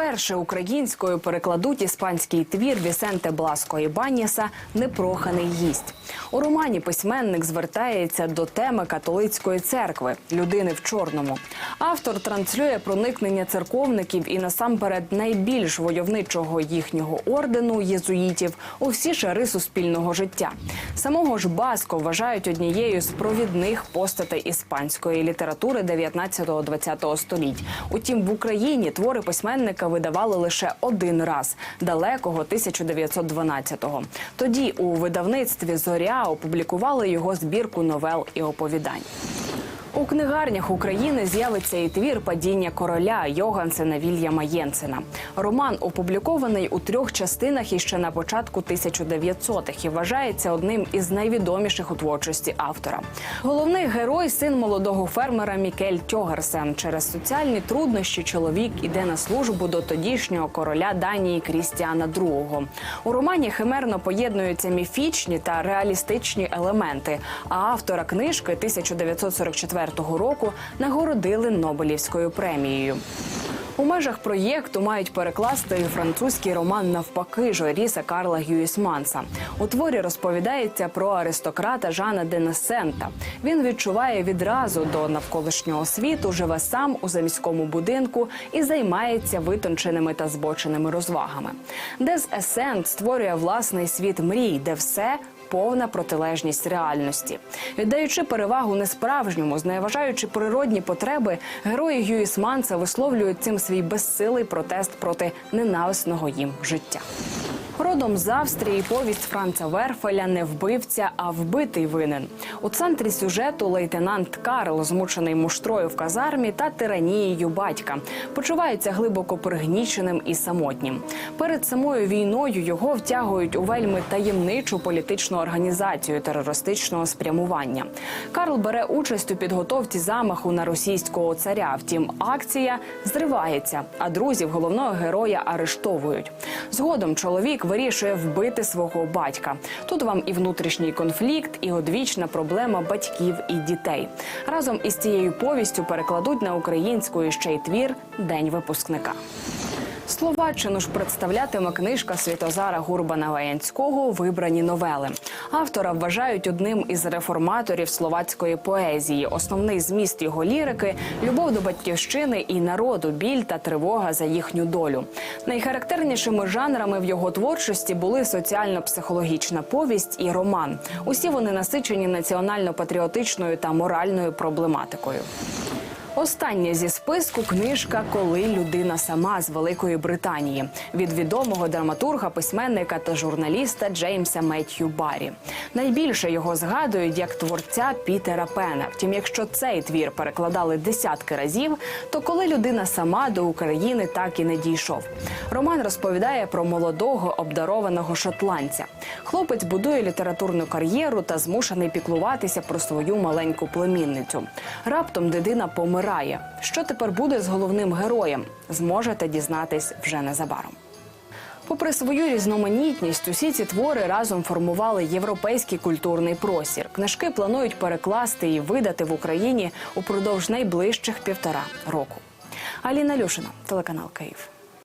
Вперше українською перекладуть іспанський твір Вісенте Бласко і Банєса Непроханий гість. У романі письменник звертається до теми католицької церкви людини в чорному. Автор транслює проникнення церковників і насамперед найбільш войовничого їхнього ордену єзуїтів у всі шари суспільного життя. Самого ж Баско вважають однією з провідних постатей іспанської літератури 19-20 століть. Утім, в Україні твори письменника видавали лише один раз далекого 1912-го. Тоді у видавництві Зоря опублікували його збірку новел і оповідань. У книгарнях України з'явиться і твір Падіння короля Йогансена Вільяма Єнсена. Роман опублікований у трьох частинах іще на початку 1900-х і вважається одним із найвідоміших у творчості автора. Головний герой син молодого фермера Мікель Тьогарсен. Через соціальні труднощі чоловік іде на службу до тодішнього короля Данії Крістіана II. У романі химерно поєднуються міфічні та реалістичні елементи. А автора книжки 1944 року нагородили Нобелівською премією. У межах проєкту мають перекласти французький роман Навпаки Жоріса Карла Гюїсманса. У творі розповідається про аристократа Жана де Несента. Він відчуває відразу до навколишнього світу, живе сам у заміському будинку і займається витонченими та збоченими розвагами. Дез Есент створює власний світ мрій, де все повна протилежність реальності. Віддаючи перевагу несправжньому, зневажаючи природні потреби, герої Гюїсманса висловлюють цим свій безсилий протест проти ненависного їм життя. Родом з Австрії повість Франца Верфеля не вбивця, а вбитий винен. У центрі сюжету лейтенант Карл, змучений муштрою в казармі та тиранією батька, почувається глибоко пригніченим і самотнім. Перед самою війною його втягують у вельми таємничу політичну організацію терористичного спрямування. Карл бере участь у підготовці замаху на російського царя. Втім, акція зривається, а друзів головного героя арештовують. Згодом чоловік вирішує вбити свого батька. Тут вам і внутрішній конфлікт, і одвічна проблема батьків і дітей. Разом із цією повістю перекладуть на українську ще й твір День випускника. Словаччину ж представлятиме книжка Світозара Гурбана Ваянського Вибрані новели. Автора вважають одним із реформаторів словацької поезії. Основний зміст його лірики любов до батьківщини і народу, біль та тривога за їхню долю. Найхарактернішими жанрами в його творчості були соціально-психологічна повість і роман. Усі вони насичені національно-патріотичною та моральною проблематикою. Остання зі списку книжка Коли людина сама з Великої Британії від відомого драматурга, письменника та журналіста Джеймса Меттью Баррі. Найбільше його згадують як творця Пітера Пена. Втім, якщо цей твір перекладали десятки разів, то коли людина сама до України так і не дійшов. Роман розповідає про молодого обдарованого шотландця. Хлопець будує літературну кар'єру та змушений піклуватися про свою маленьку племінницю. Раптом дитина помирає. Що тепер буде з головним героєм? Зможете дізнатись вже незабаром. Попри свою різноманітність, усі ці твори разом формували європейський культурний простір. Книжки планують перекласти і видати в Україні упродовж найближчих півтора року. Аліна Люшина, телеканал Київ.